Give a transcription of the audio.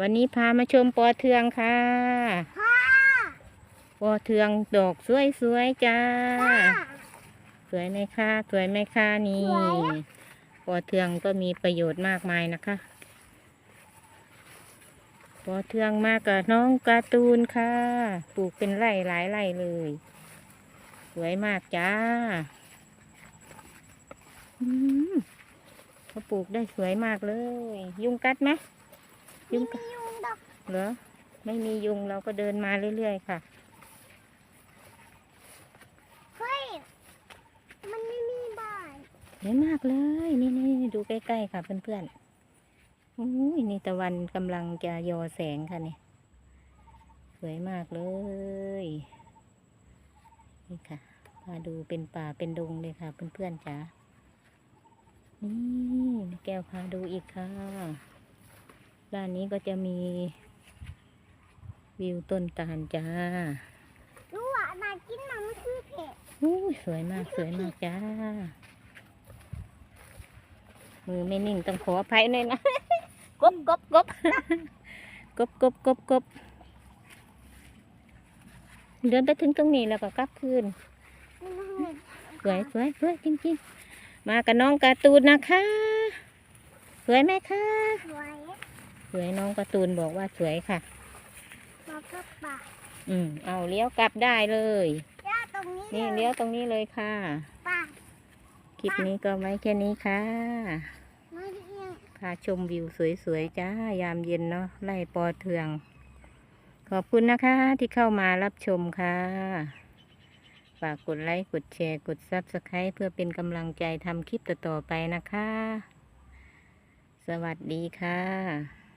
วันนี้พามาชมปอเทืองค่ะปอเทืองดอกสวยๆจ้า พ่อสวยไหมคะสวยไหมคะนี่ปอเทืองก็มีประโยชน์มากมายนะคะปอเทืองมากกับน้องการ์ตูนค่ะ ปลูกเป็นไร่หลายไร่เลย สวยมากจ้า เขาปลูกได้สวยมากเลย ยุงกัดไหมยุงกัดยุงดอกเหรอไม่มียุงเราก็เดินมาเรื่อยๆค่ะเฮ้ยมันไม่มีบ่ายสวยมากเลยนี่นี่นี่ดูใกล้ๆค่ะเพื่อนๆอุ้ยนี่ตะวันกำลังจะยอแสงค่ะเนี่ยสวยมากเลยนี่ค่ะมาดูเป็นป่าเป็นดงเลยค่ะเพื่อนๆจ๋า นี่แก้วพาดูอีกค่ะ ด้านนี้ก็จะมี วิวต้นตาลจ้ารู้ว่านากินมันคือเผ็ดอุ้ยสวยมากสวยมากจ้า มือไม่นิ่งต้องขออภัยหน่อยนะกบกบกบกบกบกบกบเดินไปถึงตรงนี้แล้วก็กลับคืนสวยสวยสวยจริงๆ มากับน้องการ์ตูนนะคะสวยไหมคะสวยสวยน้องการ์ตูนบอกว่าสวยค่ะแล้วก็ป่าอืมเอาเลี้ยวกลับได้เลยย่าตรงนี้นี่เลี้ยวตรงนี้เลยค่ะป่าคลิปนี้ก็ไว้แค่นี้ค่ะไม่เอียงพาชมวิวสวยๆจ้ายามเย็นเนาะไล่ปอเทือง ขอบคุณนะคะที่เข้ามารับชมค่ะ ฝากกดไลค์ กดแชร์ กดซับสไคร b ์เพื่อเป็นกำลังใจทำคลิปต่อๆไปนะคะ สวัสดีค่ะ